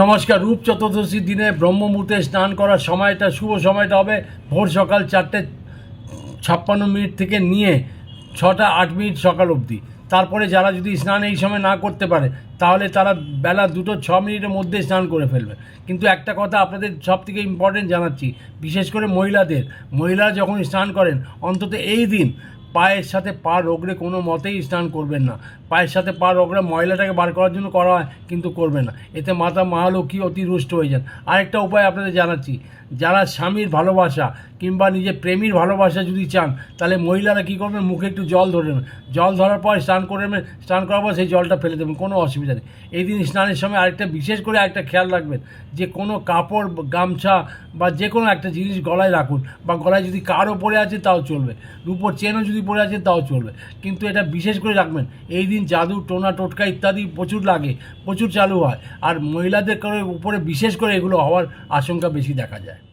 নমস্কার, রূপ চতুর্দশীর দিনে ব্রহ্মমুহূর্তে স্নান করার সময়টা, শুভ সময়টা হবে। ভোর সকাল চারটে ছাপ্পান্ন মিনিট থেকে নিয়ে ছটা আট মিনিট সকাল অবধি। তারপরে যারা যদি স্নান এই সময় না করতে পারে, তাহলে তারা বেলা দুটো ছ মিনিটের মধ্যে স্নান করে ফেলবে। কিন্তু একটা কথা আপনাদের সব থেকে ইম্পর্টেন্ট জানাচ্ছি, বিশেষ করে মহিলাদের। মহিলারা যখন স্নান করেন, অন্তত এই দিন পায়ের সাথে পা রগড়ে কোনো মতেই স্নান করবেন না। পায়ের সাথে পা রগড়ে ময়লাটাকে বার করার জন্য করা হয়, কিন্তু করবেন না। এতে মাতা মহালক্ষ্মী অতি রুষ্ট হয়ে যান। আরেকটা উপায় আপনাদের জানাচ্ছি, যারা স্বামীর ভালোবাসা কিংবা নিজের প্রেমীর ভালোবাসা যদি চান, তাহলে মহিলারা কী করবেন? মুখে একটু জল ধরে নেবেন। জল ধরার পর স্নান করে নেবেন। স্নান করার পর সেই জলটা ফেলে দেবেন, কোনো অসুবিধা নেই। এই দিন স্নানের সময় আরেকটা বিশেষ করে একটা খেয়াল রাখবেন, যে কোনো কাপড়, গামছা বা যে কোনো একটা জিনিস গলায় রাখুন বা গলায় যদি কারও পরে আছে তাও চলবে। রূপোর চেনও যদি পরে আছে তাও চলবে। কিন্তু এটা বিশেষ করে রাখবেন, এই দিন জাদু, টোনা, টোটকা ইত্যাদি প্রচুর লাগে, প্রচুর চালু হয়। আর মহিলাদের করে উপরে বিশেষ করে এগুলো হওয়ার আশঙ্কা বেশি দেখা যায়।